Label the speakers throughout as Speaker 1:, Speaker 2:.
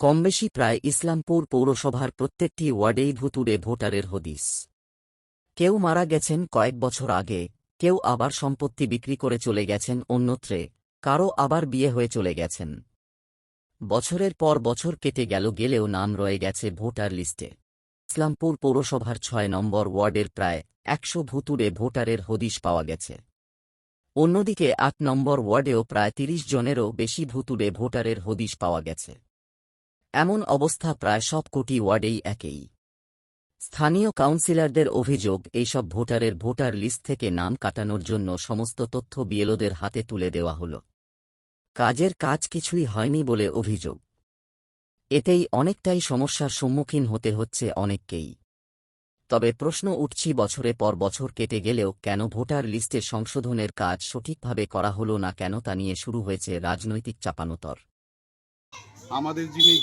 Speaker 1: কমবেশি প্রায় ইসলামপুর পৌরসভার প্রত্যেকটি ওয়ার্ডেই ভুতুড়ে ভোটারের হদিস। কেউ মারা গেছেন কয়েক বছর আগে, কেউ আবার সম্পত্তি বিক্রি করে চলে গেছেন অন্যত্রে, কারও আবার বিয়ে হয়ে চলে গেছেন। বছরের পর বছর কেটে গেল গেলেও নাম রয়ে গেছে ভোটার লিস্টে। ইসলামপুর পৌরসভার ছয় নম্বর ওয়ার্ডের প্রায় একশো ভুতুড়ে ভোটারের হদিশ পাওয়া গেছে। অন্যদিকে আট নম্বর ওয়ার্ডেও প্রায় তিরিশ জনেরও বেশি ভুতুড়ে ভোটারের হদিশ পাওয়া গেছে। এমন অবস্থা প্রায় সব কোটি ওয়ার্ডেই একই। স্থানীয় কাউন্সিলরদের অভিযোগ, এইসব ভোটারের ভোটার লিস্ট থেকে নাম কাটানোর জন্য সমস্ত তথ্য বিএলওদের হাতে তুলে দেওয়া হল। কাজের কাজ কিছুই হয়নি বলে অভিযোগ। এতেই অনেকটাই সমস্যার সম্মুখীন হতে হচ্ছে অনেককেই। তবে প্রশ্ন উঠছি, বছরে পর বছর কেটে গেলেও কেন ভোটার লিস্টে সংশোধনের কাজ সঠিকভাবে করা হল না, কেন তা নিয়ে শুরু হয়েছে রাজনৈতিক চাপানোতর?
Speaker 2: আমাদের যিনি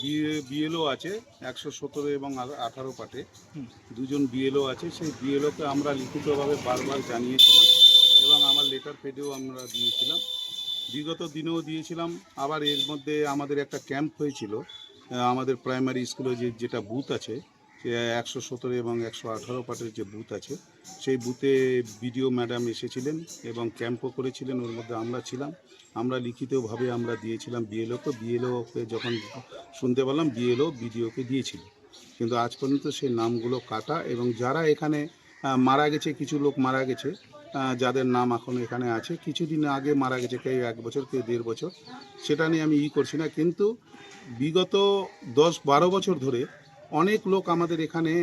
Speaker 2: বিএলও আছে একশো সতেরো এবং আঠারো পাটে দুজন বিএলও আছে সেই বিএলওকে আমরা লিখিতভাবে বারবার জানিয়েছিলাম এবং আমার লেটার পেডেও আমরা দিয়েছিলাম। বিগত দিনেও দিয়েছিলাম আবার এর মধ্যে আমাদের একটা ক্যাম্প হয়েছিল আমাদের প্রাইমারি স্কুলে যে যেটা বুথ আছে একশো সতেরো এবং একশো আঠারো পাটের যে বুথ আছে, সেই বুথে বিডিও ম্যাডাম এসেছিলেন এবং ক্যাম্পও করেছিলেন, ওর মধ্যে আমরা ছিলাম। আমরা লিখিতভাবে আমরা দিয়েছিলাম বিএলওকে বিএলওকে যখন শুনতে পেলাম, বিএলও বিডিওকে দিয়েছিল। কিন্তু আজ পর্যন্ত সেই নামগুলো কাটা এবং যারা এখানে মারা গেছে, কিছু লোক মারা গেছে যাদের নাম এখন এখানে আছে, কিছুদিন আগে মারা গেছে, কেউ এক বছর, কেউ দেড় বছর, সেটা নিয়ে আমি ই করছি না। কিন্তু বিগত দশ বারো বছর ধরে অনেক লোক আমাদের এখানে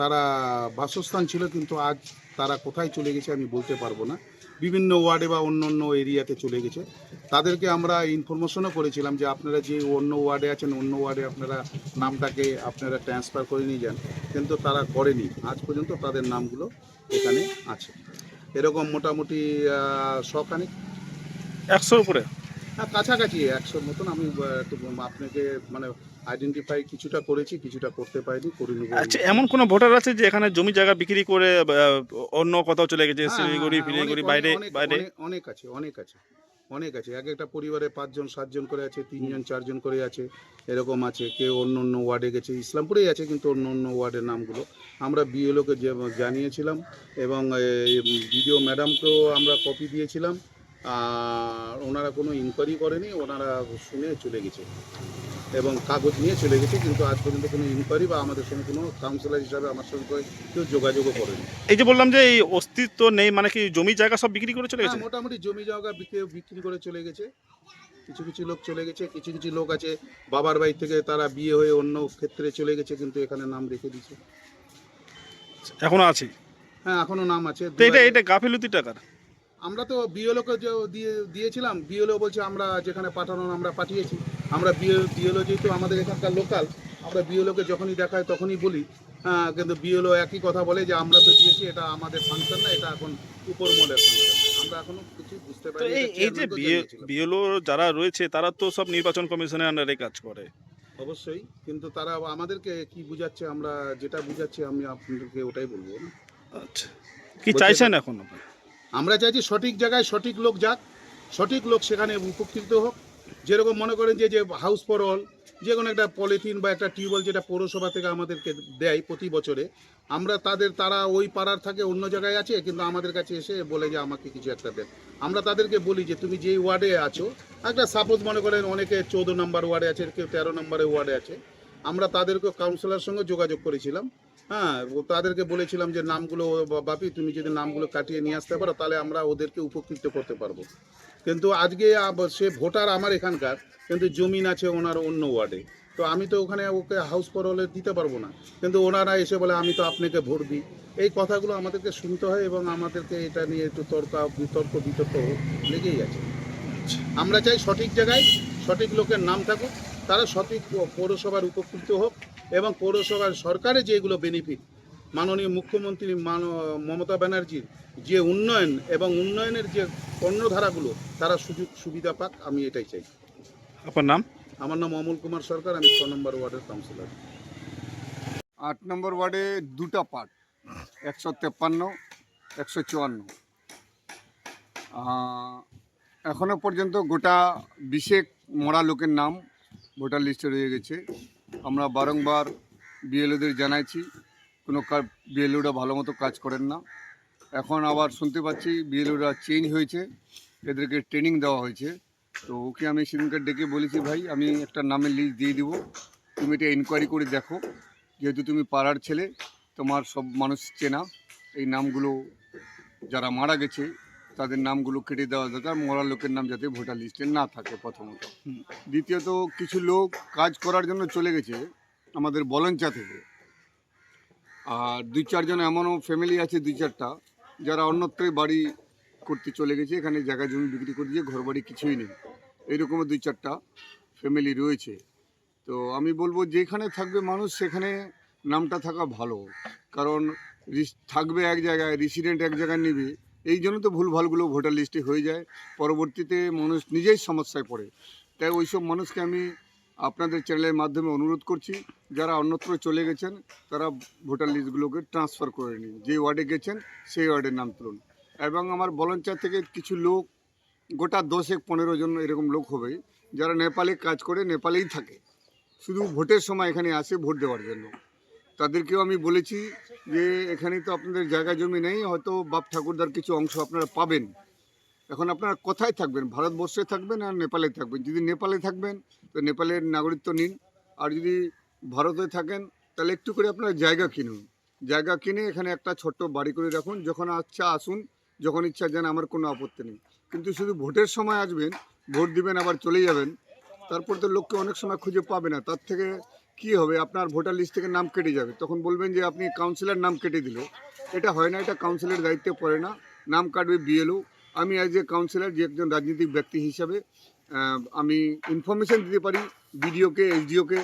Speaker 2: তারা বাসস্থান ছিল কিন্তু আজ তারা কোথায় চলে গেছে আমি বলতে পারব না। বিভিন্ন ওয়ার্ডে বা অন্য অন্য এরিয়াতে চলে গেছে। তাদেরকে আমরা ইনফরমেশনও করেছিলাম যে আপনারা যে অন্য ওয়ার্ডে আছেন অন্য ওয়ার্ডে আপনারা নামটাকে আপনারা ট্রান্সফার করে নিয়ে যান। কিন্তু তারা করেনি। আজ পর্যন্ত তাদের নামগুলো এখানে আছে। এরকম মোটামুটি শখানেক।
Speaker 3: একশোর উপরে?
Speaker 2: হ্যাঁ কাছাকাছি একশোর মতন। আমি একটু আপনাকে মানে আইডেন্টিফাই কিছুটা করেছি কিছুটা করতে পারিনি করে নেব
Speaker 3: আচ্ছা এমন কোনো ভোটার আছে যে এখানে জমি জায়গা বিক্রি করে অন্য কোথাও চলে গেছে
Speaker 2: হ্যাঁ,
Speaker 3: শিলিগুড়ি
Speaker 2: হ্যাঁ,
Speaker 3: ফিলিগুড়ি বাইরে
Speaker 2: অনেক,
Speaker 3: বাইরে?
Speaker 2: অনেক, অনেক আছে অনেক আছে অনেক আছে। এক একটা পরিবারে পাঁচজন সাতজন করে আছে তিনজন চারজন করে আছে এরকম আছে। কেউ অন্য অন্য ওয়ার্ডে গেছে ইসলামপুরেই আছে কিন্তু অন্য অন্য ওয়ার্ডের নামগুলো। আমরা বিএলওকে জানিয়েছিলাম এবং ভিডিও ম্যাডামকেও আমরা কপি দিয়েছিলাম। আর ওনারা কোনো ইনকোয়ারি করেনি ওনারা শুনে চলে গেছে এবং কাগজ নিয়ে চলে গেছে কিন্তু আজ পর্যন্ত কোনো ইনকোয়ারি বা আমাদের সঙ্গে কোনো কাউন্সিলর হিসাবে আমার সঙ্গে কেউ যোগাযোগও করেনি।
Speaker 3: এই যে বললাম যে এই অস্তিত্ব নেই মানে কি জমি জায়গা সব বিক্রি করে চলে গেছে?
Speaker 2: মোটামুটি জমি জায়গা বিক্রি বিক্রি করে চলে গেছে। কিছু কিছু লোক চলে গেছে কিছু কিছু লোক আছে বাবার বাড়ি থেকে তারা বিয়ে হয়ে অন্য ক্ষেত্রে চলে গেছে কিন্তু এখানে নাম রেখে দিয়েছে।
Speaker 3: এখনও আছে?
Speaker 2: হ্যাঁ এখনও নাম আছে।
Speaker 3: এটা এটা গাফিলতি টাকার?
Speaker 2: আমরা তো বিএলওকে দিয়ে দিয়েছিলাম বিএলও বলছে আমরা যেখানে পাঠানোর আমরা পাঠিয়েছি। আমরা বিএলও যেহেতু আমাদের এখানকার লোকাল আমরা বিএলওকে যখনই দেখাই তখনই বলি। হ্যাঁ কিন্তু বিএলও একই কথা বলে যে আমরা তো দিয়েছি এটা আমাদের ফাংশন না এটা এখন উপর মলের ফাংশন আমরা এখনও কিছু বুঝতে পারি
Speaker 3: এই যে বিএলও যারা রয়েছে তারা তো সব নির্বাচন কমিশনের আন্ডারে কাজ করে।
Speaker 2: অবশ্যই কিন্তু তারা আমাদেরকে কি বুঝাচ্ছে আমরা যেটা বুঝাচ্ছি আমি আপনাদেরকে ওটাই বলব।
Speaker 3: আচ্ছা। কি চাইছেন এখন আপনি?
Speaker 2: আমরা চাইছি সঠিক জায়গায় সঠিক লোক যাক, সঠিক লোক সেখানে উপকৃত হোক। যেরকম মনে করেন যে যে হাউস ফর অল যে কোনো একটা পলিথিন বা একটা টিউবওয়েল যেটা পৌরসভা থেকে আমাদেরকে দেয় প্রতি বছরে, আমরা তাদের, তারা ওই পাড়ার থাকে, অন্য জায়গায় আছে, কিন্তু আমাদের কাছে এসে বলে যে, আমাকে কিছু একটা দেন। আমরা তাদেরকে বলি যে, তুমি যেই ওয়ার্ডে আছো, একটা সাপোজ মনে করেন অনেকে চৌদ্দ নম্বর ওয়ার্ডে আছে, কেউ তেরো নম্বরের ওয়ার্ডে আছে। আমরা তাদেরকে কাউন্সিলর সঙ্গে যোগাযোগ করেছিলাম। হ্যাঁ তাদেরকে বলেছিলাম যে নামগুলো বাপি, তুমি যদি নামগুলো কাটিয়ে নিয়ে আসতে পারো, তাহলে আমরা ওদেরকে উপকৃত করতে পারব। কিন্তু আজকে সে ভোটার আমার এখানকার, কিন্তু জমিন আছে ওনার অন্য ওয়ার্ডে। তো আমি তো ওখানে ওকে হাউস ফর হলে দিতে পারব না। কিন্তু ওনারা এসে বলে, আমি তো আপনাকে ভোট দিই। এই কথাগুলো আমাদেরকে শুনতে হয় এবং আমাদেরকে এটা নিয়ে একটু তর্ক, বিতর্ক বিতর্ক লেগেই আছে। আমরা চাই সঠিক জায়গায় সঠিক লোকের নাম থাকুক, তারা সঠিক পৌরসভার উপকৃত হোক। এবং পৌরসভার সরকারের যেগুলো বেনিফিট মাননীয় মুখ্যমন্ত্রী মান মমতা ব্যানার্জির যে উন্নয়ন এবং উন্নয়নের যে পণ্যধারাগুলো তারা সুযোগ সুবিধা পাক আমি এটাই চাই।
Speaker 3: আপনার নাম?
Speaker 2: আমার নাম অমল কুমার সরকার আমি ছ নম্বর ওয়ার্ডের কাউন্সিলর।
Speaker 4: আট নম্বর ওয়ার্ডে দুটো পার্ট একশো তেপ্পান্ন একশো চুয়ান্ন। এখনও পর্যন্ত গোটা বিশেক মরা লোকের নাম ভোটার লিস্টে রয়ে গেছে। আমরা বারংবার বিএলওদের জানাইছি, কোনো বিএলওরা ভালো মতো কাজ করেন না। এখন আবার শুনতে পাচ্ছি বিএলওরা চেঞ্জ হয়েছে, এদেরকে ট্রেনিং দেওয়া হয়েছে। তো ওকে আমি সেদিনকে ডেকে বলেছি, ভাই, আমি একটা নামের লিস্ট দিয়ে দিব। তুমি এটা ইনকোয়ারি করে দেখো। যেহেতু তুমি পাড়ার ছেলে, তোমার সব মানুষ চেনা। এই নামগুলো যারা মারা গেছে তাদের নামগুলো কেটে দেওয়া দরকার মরা লোকের নাম যাতে ভোটার লিস্টে না থাকে প্রথমত। দ্বিতীয়ত কিছু লোক কাজ করার জন্য চলে গেছে আমাদের বলঞ্চা থেকে। আর দুই চারজন এমনও ফ্যামিলি আছে, দুই চারটা, যারা অন্যত্র বাড়ি করতে চলে গেছে, এখানে জায়গা জমি বিক্রি করে দিয়ে ঘর বাড়ি কিছুই নেই। এইরকম দুই চারটা ফ্যামিলি রয়েছে। তো আমি বলব যেখানে থাকবে মানুষ, সেখানে নামটা থাকা ভালো। কারণ থাকবে এক জায়গায় রেসিডেন্ট এক জায়গায় নেবে এই জন্য তো ভুলভালগুলো ভোটার লিস্টে হয়ে যায়। পরবর্তীতে মানুষ নিজেই সমস্যায় পড়ে। তাই ওইসব মানুষকে আমি আপনাদের চ্যানেলের মাধ্যমে অনুরোধ করছি, যারা অন্যত্র চলে গেছেন, তারা ভোটার লিস্টগুলোকে ট্রান্সফার করে নিন। যে ওয়ার্ডে গেছেন, সেই ওয়ার্ডের নাম তুলুন। এবং আমার বলঞ্চার থেকে কিছু লোক, গোটা দশেক পনেরো জন এরকম লোক হবে, যারা নেপালে কাজ করে, নেপালেই থাকে। শুধু ভোটের সময় এখানে আসে ভোট দেওয়ার জন্য। তাদেরকেও আমি বলেছি যে এখানে তো আপনাদের জায়গা জমি নেই, হয়তো বাপ ঠাকুরদার কিছু অংশ আপনারা পাবেন। এখন আপনারা কোথায় থাকবেন? ভারতবর্ষে থাকবেন আর নেপালে থাকবেন? যদি নেপালে থাকবেন, তো নেপালের নাগরিকত্ব নিন। আর যদি ভারতে থাকেন, তাহলে একটু করে আপনারা জায়গা কিনুন। জায়গা কিনে এখানে একটা ছোট্ট বাড়ি করে রাখুন। যখন আচ্ছা আসুন, যখন ইচ্ছা যান, আমার কোনো আপত্তি নেই। কিন্তু শুধু ভোটের সময় আসবেন, ভোট দিবেন, আবার চলে যাবেন, তারপর তো লোককে অনেক সময় খুঁজে পাবে না। তার থেকে কি হবে? আপনার ভোটার লিস্ট থেকে নাম কেটে যাবে। তখন বলবেন যে আপনি কাউন্সিলর নাম কেটে দিল। এটা হয় না, এটা কাউন্সিলের দায়িত্বে পড়ে না। নাম কাটবে বিএলও আমি অ্যাজ এ কাউন্সিলর যে একজন রাজনৈতিক ব্যক্তি হিসাবে আমি ইনফরমেশন দিতে পারি বিডিওকে এসডিওকে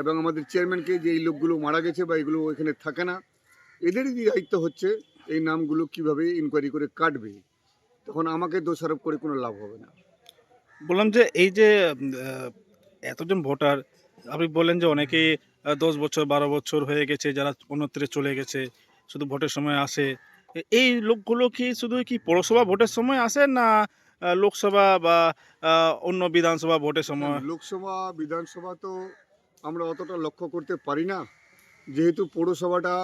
Speaker 4: এবং আমাদের চেয়ারম্যানকে যে এই লোকগুলো মারা গেছে বা এগুলো এখানে থাকে না। এদেরই দায়িত্ব হচ্ছে, এই নামগুলো কীভাবে ইনকোয়ারি করে কাটবে? তখন আমাকে দোষারোপ করে কোনো লাভ হবে না।
Speaker 3: বললাম যে এই যে এতজন ভোটার আপনি বললেন যে অনেকেই দশ বছর, বারো বছর হয়ে গেছে, যারা অন্যত্রে চলে গেছে, শুধু ভোটের সময় আসে। এই লোকগুলো কি শুধু কি পৌরসভা ভোটের সময় আসে না লোকসভা বা অন্য বিধানসভা ভোটের সময়?
Speaker 4: লোকসভা, বিধানসভা তো আমরা অতটা লক্ষ্য করতে পারি না। যেহেতু পৌরসভাটা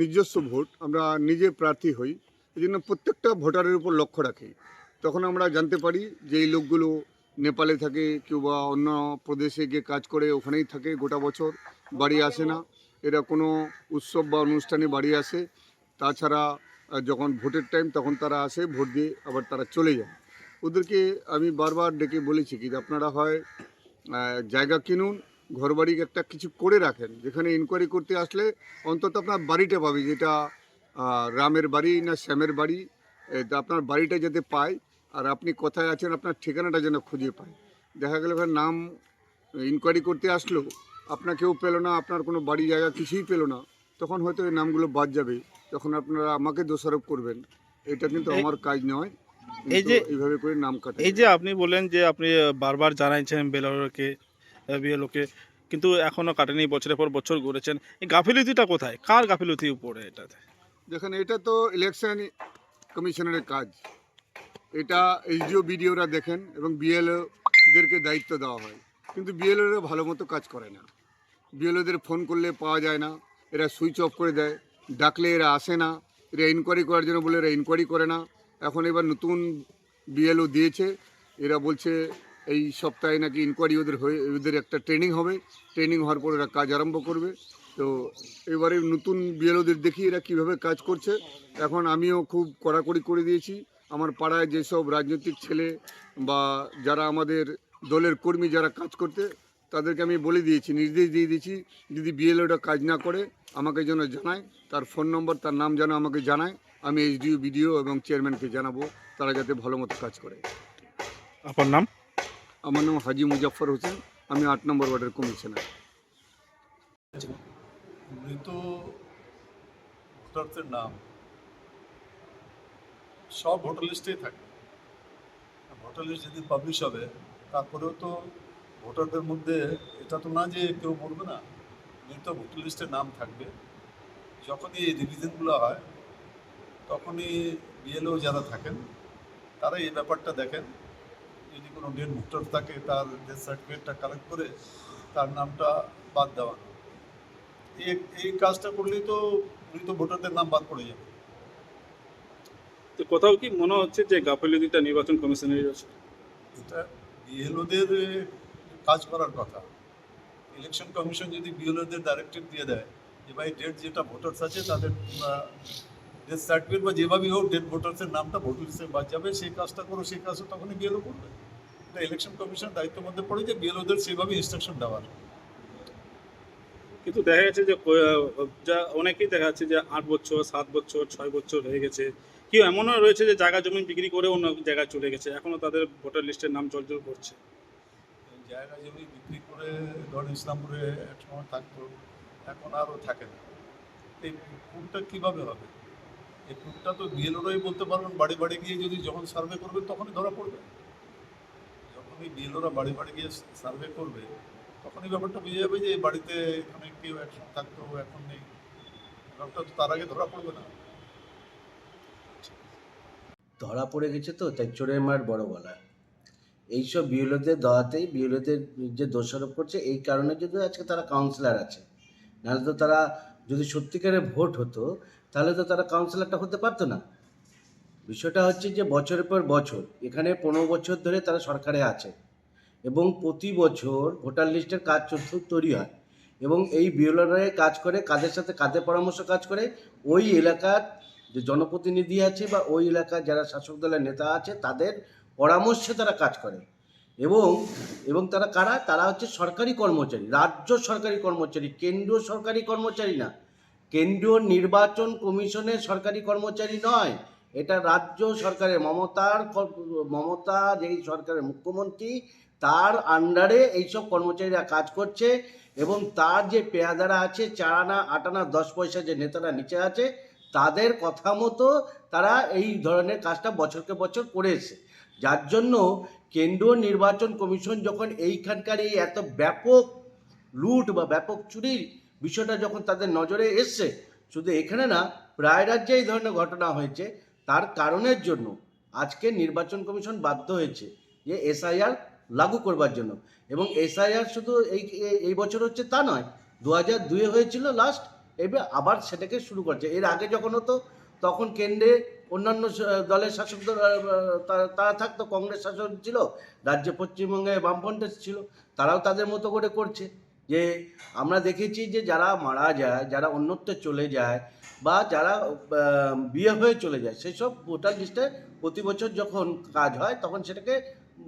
Speaker 4: নিজস্ব ভোট, আমরা নিজে প্রার্থী হই এই জন্য প্রত্যেকটা ভোটারের উপর লক্ষ্য রাখি। তখন আমরা জানতে পারি যে এই লোকগুলো নেপালে থাকে কেউ বা অন্য প্রদেশে গিয়ে কাজ করে, ওখানেই থাকে গোটা বছর, বাড়ি আসে না। এরা কোনো উৎসব বা অনুষ্ঠানে বাড়ি আসে। তাছাড়া যখন ভোটের টাইম তখন তারা আসে, ভোট দিয়ে আবার তারা চলে যায়। ওদেরকে আমি বারবার ডেকে বলেছি কি আপনারা হয় জায়গা কিনুন ঘর ঘরবাড়ি একটা কিছু করে রাখেন। যেখানে ইনকোয়ারি করতে আসলে অন্তত আপনার বাড়িটা পাবে, যেটা রামের বাড়ি না শ্যামের বাড়ি আপনার বাড়িটা যাতে পায় আর আপনি কোথায় আছেন আপনার ঠিকানাটা যেন খুঁজে পায় দেখা গেল এবার নাম ইনকোয়ারি করতে আসলো আপনাকেও পেল না আপনার কোনো বাড়ি জায়গা কিছুই পেল না। তখন হয়তো এই নামগুলো বাদ যাবে তখন আপনারা আমাকে দোষারোপ করবেন। এটা কিন্তু আমার কাজ নয়
Speaker 3: এই যে-
Speaker 4: এইভাবে করে নাম কাটা
Speaker 3: এই যে আপনি বললেন যে আপনি বারবার জানাইছেন বেলারকে বিএলওকে কিন্তু এখনও কাটেনি বছরের পর বছর ঘুরেছেন এই গাফিলতিটা কোথায়? কার গাফিলতি উপরে এটাতে?
Speaker 4: দেখেন এটা তো ইলেকশন কমিশনারের কাজ। এটা এইচডিও বিডিওরা দেখেন এবং বিএলওদেরকে দায়িত্ব দেওয়া হয়। কিন্তু বিএলওরা ভালো মতো কাজ করে না। বিএলওদের ফোন করলে পাওয়া যায় না। এরা সুইচ অফ করে দেয়। ডাকলে এরা আসে না। এরা ইনকোয়ারি করার জন্য বলে এরা ইনকোয়ারি করে না। এখন এবার নতুন বিএলও দিয়েছে। এরা বলছে এই সপ্তাহে নাকি ইনকোয়ারি ওদের হয়ে, ওদের একটা ট্রেনিং হবে। ট্রেনিং হওয়ার পর এরা কাজ আরম্ভ করবে। তো এবারে নতুন বিএলওদের দেখি এরা কীভাবে কাজ করছে। এখন আমিও খুব কড়াকড়ি করে দিয়েছি। আমার পাড়ায় যেসব রাজনৈতিক ছেলে বা যারা আমাদের দলের কর্মী যারা কাজ করতে তাদেরকে আমি বলে দিয়েছি নির্দেশ দিয়ে দিয়েছি যদি বিএলওটা কাজ না করে আমাকে যেন জানায় তার ফোন নম্বর তার নাম যেন আমাকে জানায় আমি এইচডিও বিডিও এবং চেয়ারম্যানকে জানাব তারা যাতে ভালো মতো কাজ করে।
Speaker 3: আপনার নাম?
Speaker 4: আমার নাম হাজি মুজাফর হোসেন আমি আট নম্বর ওয়ার্ডের কমিশনার
Speaker 5: মৃত ভোটারদের নাম সব ভোটার লিস্টেই থাকে। ভোটার লিস্ট যেদিন পাবলিশ হবে, তারপরেও তো ভোটারদের মধ্যে এটা তো না যে কেউ বলবে না মৃত ভোটার লিস্টে নাম থাকবে। যখনই এই রিভিশনগুলো হয়, তখনই বিএলও যারা থাকেন তারা এই ব্যাপারটা দেখেন। যদি কোনো ডেড ভোটার থাকে, তার ডেথ সার্টিফিকেটটা কালেক্ট করে তার নামটা বাদ দেওয়া। এই এই কাজটা করলেই তো মৃত ভোটারদের নাম বাদ পড়ে যাবে।
Speaker 3: তো কোথাও কি মনে হচ্ছে যে গাফিলতিটা নির্বাচন কমিশনের আছে
Speaker 5: এটা বিএলওদের কাজ করার কথা। ইলেকশন কমিশন যদি বিএলওদের ডাইরেক্টিভ দিয়ে দেয় যে ভাই ডেট যেটা ভোটার্স আছে তাদের ডেথ সার্টিফিকেট বা যেভাবেই হোক ডেট ভোটার্সের নামটা ভোটার হিসেবে বাদ যাবে সেই কাজটা করো সেই কাজটা তখনই বিএলও করবে। এটা ইলেকশন কমিশন দায়িত্বের মধ্যে পড়ে যে বিএলওদের সেভাবে ইনস্ট্রাকশন দেওয়ার।
Speaker 3: কিন্তু দেখা যাচ্ছে যে যা অনেকেই দেখা যাচ্ছে যে আট বছর সাত বছর ছয় বছর হয়ে গেছে। কেউ এমনও রয়েছে যে জায়গা জমি বিক্রি করে অন্য জায়গায় চলে গেছে এখনও তাদের ভোটার লিস্টের নাম চলচল করছে।
Speaker 5: জায়গা জমি বিক্রি করে ধরেন ইসলামপুরে এক সময় থাকতো, এখন আরও থাকে না। এই প্রুফটা কীভাবে হবে? এই প্রুফটা তো বিএলওরাই বলতে পারবেন, বাড়ি বাড়ি গিয়ে যদি যখন সার্ভে করবে তখনই ধরা পড়বে। যখনই বিএলওরা বাড়ি বাড়ি গিয়ে সার্ভে করবে, তখনই ব্যাপারটা বুঝে যাবে যে এই বাড়িতে এখানে কেউ একসময় থাকতো, এখন নেই। ব্যাপারটা তো তার আগে ধরা পড়বে না।
Speaker 6: ধরা পড়ে গেছে তো, তাই চোরের মার বড় গলা। এইসব বিএলওদের দেওয়াতেই বিএলওদের যে দোষারোপ করছে, এই কারণে যদি আজকে তারা কাউন্সিলর আছে। নাহলে তো তারা যদি সত্যিকারের ভোট হতো, তাহলে তো তারা কাউন্সিলরটা হতে পারতো না। বিষয়টা হচ্ছে যে বছরের পর বছর, এখানে পনেরো বছর ধরে তারা সরকারে আছে। এবং প্রতি বছর ভোটার লিস্টের কাজ চলতে তৈরি হয়। এবং এই বিএলওরাই কাজ করে, কাদের সাথে কাদের পরামর্শ কাজ করে, ওই এলাকার যে জনপ্রতিনিধি আছে বা ওই এলাকার যারা শাসক দলের নেতা আছে, তাদের পরামর্শে তারা কাজ করে। এবং এবং তারা কারা? তারা হচ্ছে সরকারি কর্মচারী, রাজ্য সরকারি কর্মচারী, কেন্দ্রীয় সরকারি কর্মচারী না। কেন্দ্রীয় নির্বাচন কমিশনের সরকারি কর্মচারী নয়, এটা রাজ্য সরকারের, মমতার মমতা যেই সরকারের মুখ্যমন্ত্রী, তার আন্ডারে এইসব কর্মচারীরা কাজ করছে এবং তার যে পেয়াদারা আছে, চার আনা, আট আনা, দশ পয়সা যে নেতারা নিচে আছে তাদের কথা মতো তারা এই ধরনের কাজটা বছরকে বছর করে এসে যার জন্য কেন্দ্রীয় নির্বাচন কমিশন যখন এইখানকার এই এত ব্যাপক লুট বা ব্যাপক চুরির বিষয়টা যখন তাদের নজরে এসছে, শুধু এখানে না, প্রায় রাজ্যে এই ধরনের ঘটনা হয়েছে। তার কারণের জন্য আজকে নির্বাচন কমিশন বাধ্য হয়েছে যে এসআইআর লাগু করবার জন্য। এবং এসআইআর শুধু এই, এই- এই বছর হচ্ছে তা নয় দু হাজার দুয়ে হয়েছিল লাস্ট এবার আবার সেটাকে শুরু করছে। এর আগে যখন হতো, তখন কেন্দ্রে অন্যান্য দলের শাসক তারা থাকতো, কংগ্রেস শাসক ছিল, রাজ্যে পশ্চিমবঙ্গে বামফ্রন্টের ছিল, তারাও তাদের মতো করে করছে। যে আমরা দেখেছি যে যারা মারা যায়, যারা অন্যত্র চলে যায় বা যারা বিয়ে হয়ে চলে যায় সেই সব ভোটার লিস্টে প্রতি বছর যখন কাজ হয়, তখন সেটাকে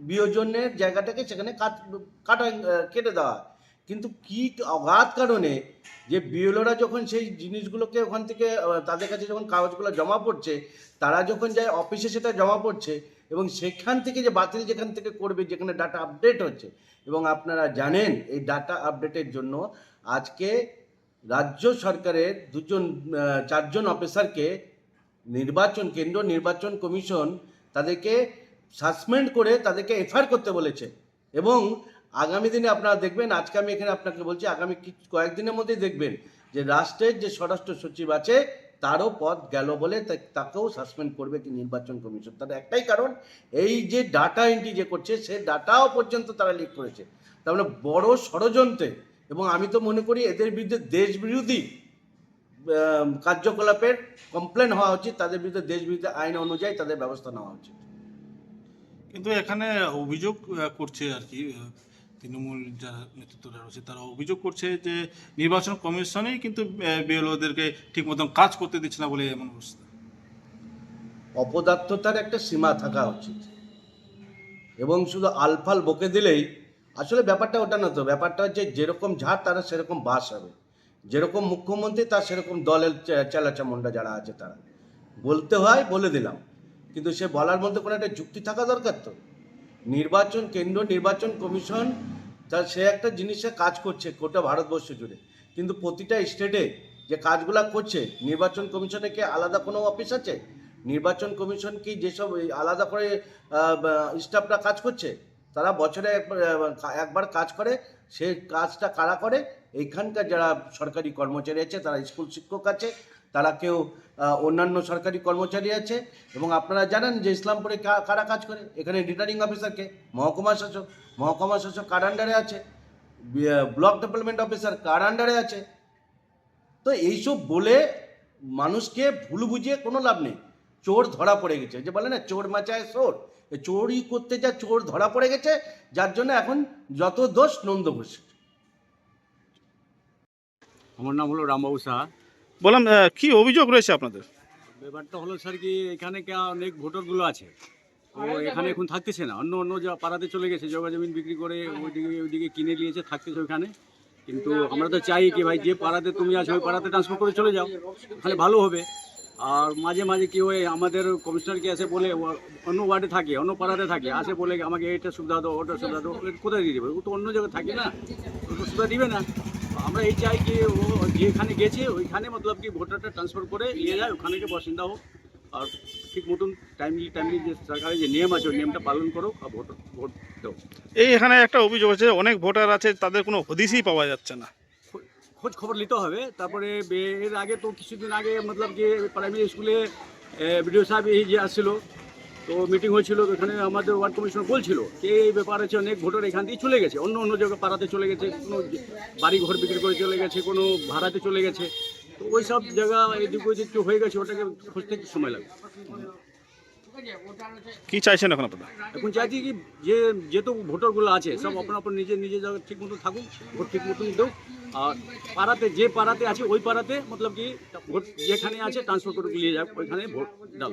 Speaker 6: বিয়োজনের জায়গাটাকে সেখানে কাট, কাটা কেটে দেওয়া হয়। কিন্তু কি অগাধ কারণে যে বিএলওরা যখন সেই জিনিসগুলোকে ওখান থেকে তাদের কাছে যখন কাগজগুলো জমা পড়ছে, তারা যখন যায় অফিসে সেটা জমা পড়ছে এবং সেখান থেকে যে বাতিল যেখান থেকে করবে, যেখানে ডাটা আপডেট হচ্ছে, এবং আপনারা জানেন এই ডাটা আপডেটের জন্য আজকে রাজ্য সরকারের দুজন চারজন অফিসারকে নির্বাচন কেন্দ্র নির্বাচন কমিশন তাদেরকে সাসপেন্ড করে তাদেরকে এফআইআর করতে বলেছে এবং আগামী দিনে আপনারা দেখবেন, আজকে আমি এখানে আপনাকে বলছি, আগামী কয়েকদিনের মধ্যেই দেখবেন যে রাষ্ট্রের যে স্বরাষ্ট্র সচিব আছে, তারও পদ গেল বলে তাকেও সাসপেন্ড করবে কি নির্বাচন কমিশন। তার একটাই কারণ, এই যে ডাটা এন্ট্রি যে করছে, সে ডাটাও পর্যন্ত তারা লিক করেছে। তার মানে বড় ষড়যন্ত্রে, এবং আমি তো মনে করি এদের বিরুদ্ধে দেশ বিরোধী কার্যকলাপের কমপ্লেন হওয়া উচিত, তাদের বিরুদ্ধে দেশ বিরোধী আইন অনুযায়ী তাদের ব্যবস্থা নেওয়া উচিত।
Speaker 3: কিন্তু এখানে অভিযোগ করছে আর কি তৃণমূল যারা নেতৃত্বরা রয়েছে তারা অভিযোগ করছে যে নির্বাচন কমিশনেই কিন্তু বিএলওদেরকে ঠিক মতন কাজ করতে দিচ্ছে না বলে এমন অবস্থা।
Speaker 6: অপদার্থতার একটা সীমা থাকা উচিত। এবং শুধু আলফাল বকে দিলেই, আসলে ব্যাপারটা ওটা না তো, ব্যাপারটা হচ্ছে যেরকম ঝাড় তারা সেরকম বাস হবে। যেরকম মুখ্যমন্ত্রী, তার সেরকম দলের চেলাচামুন্ডা যারা আছে তারা। বলতে হয়, বলে দিলাম। কিন্তু সে বলার মধ্যে কোনো একটা যুক্তি থাকা দরকার তো? নির্বাচন কেন্দ্র, নির্বাচন কমিশন তার সে একটা জিনিসে কাজ করছে গোটা ভারতবর্ষ জুড়ে। কিন্তু প্রতিটা স্টেটে যে কাজগুলা করছে, নির্বাচন কমিশনে কি আলাদা কোনো অফিস আছে? নির্বাচন কমিশন কি যেসব আলাদা করে স্টাফরা কাজ করছে? তারা বছরে একবার কাজ করে সেই কাজটা কারা করে? এইখানকার যারা সরকারি কর্মচারী আছে, তারা স্কুল শিক্ষক আছে তারা কেউ অন্যান্য সরকারি কর্মচারী আছে, এবং আপনারা জানেন যে ইসলামপুরে কারা কাজ করে? এখানে রিটার্নিং অফিসারকে মহকুমা শাসক। মহকুমা শাসক কার আন্ডারে আছে? ব্লক ডেভেলপমেন্ট অফিসার কার আন্ডারে আছে? তো এইসব বলে মানুষকে ভুল বুঝিয়ে কোনো লাভ নেই। চোর ধরা পড়ে গেছে। যে বলে না, চোর মাচায় চোর। চোরই করতে যা চোর ধরা পড়ে গেছে, যার জন্য এখন যত দোষ নন্দ ঘোষ
Speaker 7: আমার নাম হলো রামবাবু সাহা।
Speaker 3: বললাম কি অভিযোগ রয়েছে আপনাদের?
Speaker 7: ব্যাপারটা হলো স্যার কি, এখানে কে অনেক ভোটারগুলো আছে। তো এখানে এখন থাকতেছে না। অন্য অন্য যা পাড়াতে চলে গেছে জগা জমিন বিক্রি করে ওইদিকে ওইদিকে কিনে নিয়েছে, থাকতেছে ওইখানে কিন্তু আমরা তো চাই কি, ভাই, যে পাড়াতে তুমি আছো, ওই পাড়াতে ট্রান্সফার করে চলে যাও। তাহলে ভালো হবে। আর মাঝে মাঝে কি হয়, আমাদের কমিশনারকে আসে বলে, ও- অন্য ওয়ার্ডে থাকে, অন্য পাড়াতে থাকে, আসে বলে, আমাকে এটা সুবিধা দাও, ওটা সুবিধা দাও কোথায় দিয়ে দেবে? ও তো অন্য জায়গায় থাকে না। ও তো সুবিধা দিবে না। আমরা এই চাই যে ও যেখানে গেছে ওইখানে মতলব কি ভোটারটা ট্রান্সফার করে নিয়ে যায় ওখানে গিয়ে বাসিন্দা হোক। আর ঠিক মতন টাইমলি টাইমলি যে সরকারের যে নিয়ম আছে ওই নিয়মটা পালন করো আর ভোট ভোট দাও
Speaker 3: এই এখানে একটা অভিযোগ আছে অনেক ভোটার আছে তাদের কোনো হদিসই পাওয়া যাচ্ছে না।
Speaker 7: খোঁজ খবর নিতে হবে। তারপরে এর আগে তো কিছুদিন আগে মতলব যে প্রাইমারি স্কুলে বিডিও সাহেব এই যে আসছিল তো মিটিং হয়েছিল তো এখানে আমাদের ওয়ার্ড কমিশনার বলছিল যে এই ব্যাপার আছে অনেক ভোটার এখান দিয়ে চলে গেছে, অন্য অন্য জায়গায় পাড়াতে চলে গেছে, কোনো বাড়ি ঘর বিক্রি করে চলে গেছে, কোনো ভাড়াতে চলে গেছে। তো ওই সব জায়গা এদিক ওই হয়ে গেছে, ওটাকে খুঁজতে একটু সময় লাগবে।
Speaker 3: কি চাইছেন এখন আপনারা?
Speaker 7: এখন চাইছি কি যে যে যেহেতু ভোটারগুলো আছে সব আপন আপন নিজে নিজে জায়গায় ঠিক মতো থাকুক ভোট ঠিক মতন দেও আর পাড়াতে যে পাড়াতে আছে ওই পাড়াতে মতলব কি ভোট যেখানে আছে ট্রান্সফার করে নিয়ে যাক ওইখানে ভোট দাও।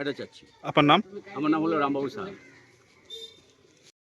Speaker 7: এটা চাচ্ছি।
Speaker 3: আপনার নাম?
Speaker 7: আমার নাম হলো রামবাবু সাহা।